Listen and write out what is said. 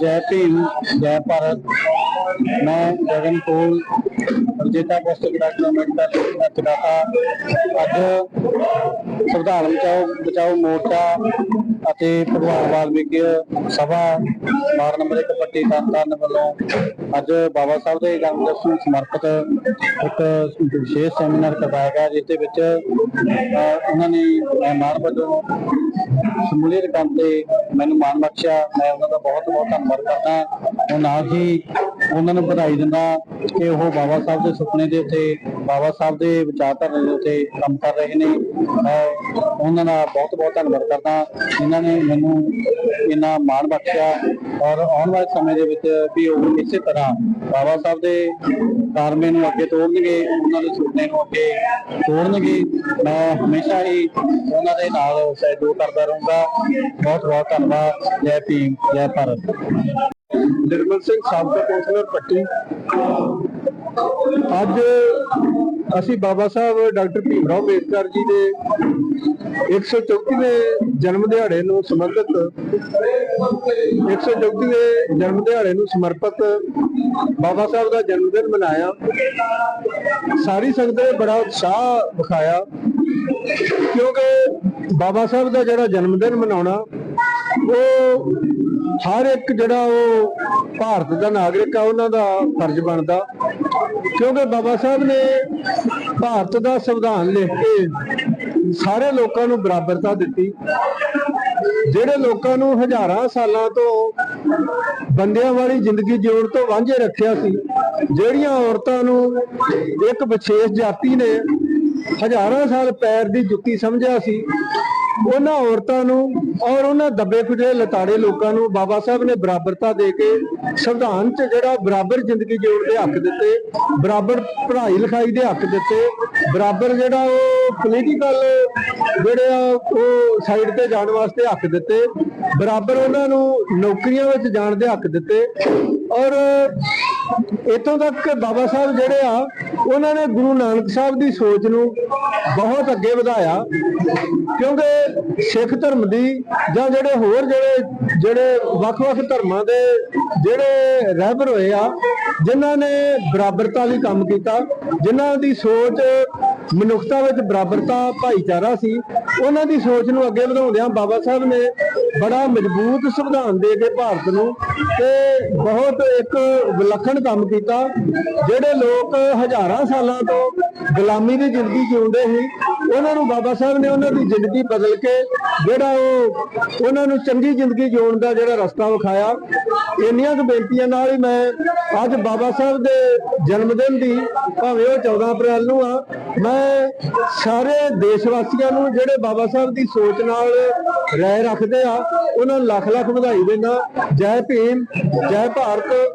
ਜੈ ਭੀਮ, ਜੈ ਭਾਰਤ। ਮੈਂ ਗਗਨ ਕੋਲ ਵਿਜੇਤਾ ਪੁਸਤਕ ਡਾਕਟਰ ਅੰਬੇਡਕਰ ਦਾ ਚਿਤਾਤਾ ਅੱਜ ਸੰਵਿਧਾਨ ਬਚਾਓ ਬਚਾਓ ਮੋਰਚਾ ਅਤੇ ਭਗਵਾਨ ਵਾਲਮੀਕੀ ਸਭਾ ਵਾਰਡ ਨੰਬਰ 1 ਪੱਟੀ ਤਰਨਤਾਰਨ ਵੱਲੋਂ ਅੱਜ ਬਾਬਾ ਸਾਹਿਬ ਦੇ ਜਨਮ ਨੂੰ ਸਮਰਪਿਤ ਇੱਕ ਵਿਸ਼ੇਸ਼ ਸੈਮੀਨਾਰ ਕਰਵਾਇਆ ਗਿਆ, ਜਿਸ ਦੇ ਵਿੱਚ ਉਹਨਾਂ ਨੇ ਮਹਿਮਾਨ ਵਜੋਂ ਸਮੂਲੀਅਤ ਕਰਨ ਤੇ ਮੈਨੂੰ ਮਾਣ ਬਖਸ਼ਿਆ। ਮੈਂ ਉਹਨਾਂ ਦਾ ਬਹੁਤ ਬਹੁਤ ਧੰਨਵਾਦ ਕਰਦਾ ਉਹ ਨਾਲ ਹੀ ਉਹਨਾਂ ਨੂੰ ਵਧਾਈ ਦਿੰਦਾ ਕਿ ਉਹ ਬਾਬਾ ਸਾਹਿਬ ਦੇ ਸੁਪਨੇ ਦੇ ਉੱਤੇ, ਬਾਬਾ ਸਾਹਿਬ ਦੇ ਵਿਚਾਰਧਾਰਾ ਦੇ ਉੱਤੇ ਕੰਮ ਕਰ ਰਹੇ ਨੇ। ਮੈਂ ਉਹਨਾਂ ਦਾ ਬਹੁਤ ਬਹੁਤ ਧੰਨਵਾਦ ਕਰਦਾ ਜਿਨ੍ਹਾਂ ਨੇ ਮੈਨੂੰ ਇੰਨਾ ਮਾਣ ਬਖਸ਼ਿਆ ਔਰ ਆਉਣ ਵਾਲੇ ਸਮੇਂ ਦੇ ਵਿੱਚ ਵੀ ਉਹ ਇਸੇ ਤਰ੍ਹਾਂ ਬਾਬਾ ਸਾਹਿਬ ਦੇ ਕਾਰਮੇ ਨੂੰ ਅੱਗੇ ਤੋੜਨਗੇ, ਉਹਨਾਂ ਦੇ ਸੁਪਨੇ ਨੂੰ ਅੱਗੇ ਤੋੜਨਗੇ। ਮੈਂ ਹਮੇਸ਼ਾ ਹੀ ਉਹਨਾਂ ਦੇ ਨਾਲ ਸਹਿਯੋਗ ਕਰਦਾ ਰਹੂੰਗਾ। ਬਹੁਤ ਬਹੁਤ ਧੰਨਵਾਦ। ਜੈ ਭੀਮ, ਜੈ ਭਾਰਤ। ਨਿਰਮਲ ਸਿੰਘ ਸਾਬਕਾ ਕੌਂਸਲਰ ਪੱਟੀ। ਅੱਜ ਅਸੀਂ ਬਾਬਾ ਸਾਹਿਬ ਡਾਕਟਰ ਭੀਮਰਾਓ ਅੰਬੇਦਕਰ ਜੀ ਦੇ 134ਵੇਂ ਜਨਮ ਦਿਹਾੜੇ ਨੂੰ ਸਮਰਪਿਤ 134ਵੇਂ ਜਨਮ ਦਿਹਾੜੇ ਨੂੰ ਸਮਰਪਿਤ ਬਾਬਾ ਸਾਹਿਬ ਦਾ ਜਨਮ ਦਿਨ ਮਨਾਇਆ। ਸਾਰੀ ਸੰਗਤ ਨੇ ਬੜਾ ਉਤਸ਼ਾਹ ਵਿਖਾਇਆ ਕਿਉਂਕਿ ਬਾਬਾ ਸਾਹਿਬ ਦਾ ਜਿਹੜਾ ਜਨਮ ਦਿਨ ਮਨਾਉਣਾ ਉਹ ਹਰ ਇੱਕ ਜਿਹੜਾ ਉਹ ਭਾਰਤ ਦਾ ਨਾਗਰਿਕ ਆ, ਉਹਨਾਂ ਦਾ ਫਰਜ਼ ਬਣਦਾ। ਕਿਉਂਕਿ ਬਾਬਾ ਸਾਹਿਬ ਨੇ ਭਾਰਤ ਦਾ ਸੰਵਿਧਾਨ ਲਿਖ ਕੇ ਸਾਰੇ ਲੋਕਾਂ ਨੂੰ ਬਰਾਬਰਤਾ ਦਿੱਤੀ। ਜਿਹੜੇ ਲੋਕਾਂ ਨੂੰ ਹਜ਼ਾਰਾਂ ਸਾਲਾਂ ਤੋਂ ਬੰਦਿਆਂ ਵਾਲੀ ਜ਼ਿੰਦਗੀ ਜਿਉਣ ਤੋਂ ਵਾਂਝੇ ਰੱਖਿਆ ਸੀ, ਜਿਹੜੀਆਂ ਔਰਤਾਂ ਨੂੰ ਇੱਕ ਵਿਸ਼ੇਸ਼ ਜਾਤੀ ਨੇ ਹਜ਼ਾਰਾਂ ਸਾਲ ਪੈਰ ਦੀ ਜੁੱਤੀ ਸਮਝਿਆ ਸੀ ਉਹਨਾਂ ਔਰਤਾਂ ਨੂੰ ਔਰ ਉਹਨਾਂ ਦੱਬੇ ਕੁਚਲੇ ਲਤਾੜੇ ਲੋਕਾਂ ਨੂੰ ਬਾਬਾ ਸਾਹਿਬ ਨੇ ਬਰਾਬਰਤਾ ਦੇ ਕੇ ਸੰਵਿਧਾਨ 'ਚ ਜਿਹੜਾ ਬਰਾਬਰ ਜ਼ਿੰਦਗੀ ਜਿਉਣ ਦੇ ਹੱਕ ਦਿੱਤੇ, ਬਰਾਬਰ ਪੜ੍ਹਾਈ ਲਿਖਾਈ ਦੇ ਹੱਕ ਦਿੱਤੇ, ਬਰਾਬਰ ਜਿਹੜਾ ਉਹ ਪੋਲੀਟੀਕਲ ਜਿਹੜੇ ਆ ਉਹ ਸਾਈਡ ਤੇ ਜਾਣ ਵਾਸਤੇ ਹੱਕ ਦਿੱਤੇ, ਬਰਾਬਰ ਉਹਨਾਂ ਨੂੰ ਨੌਕਰੀਆਂ ਵਿੱਚ ਜਾਣ ਦੇ ਹੱਕ ਦਿੱਤੇ ਔਰ ਇਤੋਂ ਤੱਕ ਬਾਬਾ ਸਾਹਿਬ ਜਿਹੜੇ ਆ, ਉਹਨਾਂ ਨੇ ਗੁਰੂ ਨਾਨਕ ਸਾਹਿਬ ਦੀ ਸੋਚ ਨੂੰ ਬਹੁਤ ਅੱਗੇ ਵਧਾਇਆ। ਕਿਉਂਕਿ ਸਿੱਖ ਧਰਮ ਦੀ ਜਾਂ ਜਿਹੜੇ ਹੋਰ ਜਿਹੜੇ ਜਿਹੜੇ ਵੱਖ-ਵੱਖ ਧਰਮਾਂ ਦੇ ਜਿਹੜੇ ਰਹਿਬਰ ਹੋਏ ਆ, ਜਿਨ੍ਹਾਂ ਨੇ ਬਰਾਬਰਤਾ ਲਈ ਕੰਮ ਕੀਤਾ, ਜਿਨ੍ਹਾਂ ਦੀ ਸੋਚ ਮਨੁੱਖਤਾ ਵਿੱਚ ਬਰਾਬਰਤਾ, ਭਾਈਚਾਰਾ ਸੀ। ਉਹਨਾਂ ਦੀ ਸੋਚ ਨੂੰ ਅੱਗੇ ਵਧਾਉਂਦਿਆਂ ਬਾਬਾ ਸਾਹਿਬ ਨੇ ਬੜਾ ਮਜ਼ਬੂਤ ਸੰਵਿਧਾਨ ਦੇ ਕੇ ਭਾਰਤ ਨੂੰ ਤੇ ਬਹੁਤ ਇੱਕ ਵਿਲੱਖਣ ਕੰਮ ਕੀਤਾ, ਜਿਹੜੇ ਲੋਕ ਹਜ਼ਾਰਾਂ ਸਾਲਾਂ ਤੋਂ ਗੁਲਾਮੀ ਦੀ ਜ਼ਿੰਦਗੀ ਜਿਉਂਦੇ ਸੀ। ਉਹਨਾਂ ਨੂੰ ਬਾਬਾ ਸਾਹਿਬ ਨੇ ਉਹਨਾਂ ਦੀ ਜ਼ਿੰਦਗੀ ਬਦਲ ਕੇ ਜਿਹੜਾ ਉਹ ਉਹਨਾਂ ਨੂੰ ਚੰਗੀ ਜ਼ਿੰਦਗੀ ਜਿਉਣ ਦਾ ਜਿਹੜਾ ਰਸਤਾ ਵਿਖਾਇਆ। ਇੰਨੀਆਂ ਕੁ ਬੇਨਤੀਆਂ ਨਾਲ ਹੀ ਮੈਂ ਅੱਜ ਬਾਬਾ ਸਾਹਿਬ ਦੇ ਜਨਮ ਦਿਨ ਦੀ, ਭਾਵੇਂ ਉਹ 14 ਅਪ੍ਰੈਲ ਨੂੰ ਆ ਮੈਂ ਸਾਰੇ ਦੇਸ਼ ਵਾਸੀਆਂ ਨੂੰ ਜਿਹੜੇ ਬਾਬਾ ਸਾਹਿਬ ਦੀ ਸੋਚ ਨਾਲ ਰਾਏ ਰੱਖਦੇ ਆ, ਉਹਨਾਂ ਨੂੰ ਲੱਖ ਲੱਖ ਵਧਾਈ ਦਿੰਦਾ। ਜੈ ਭੀਮ, ਜੈ ਭਾਰਤ।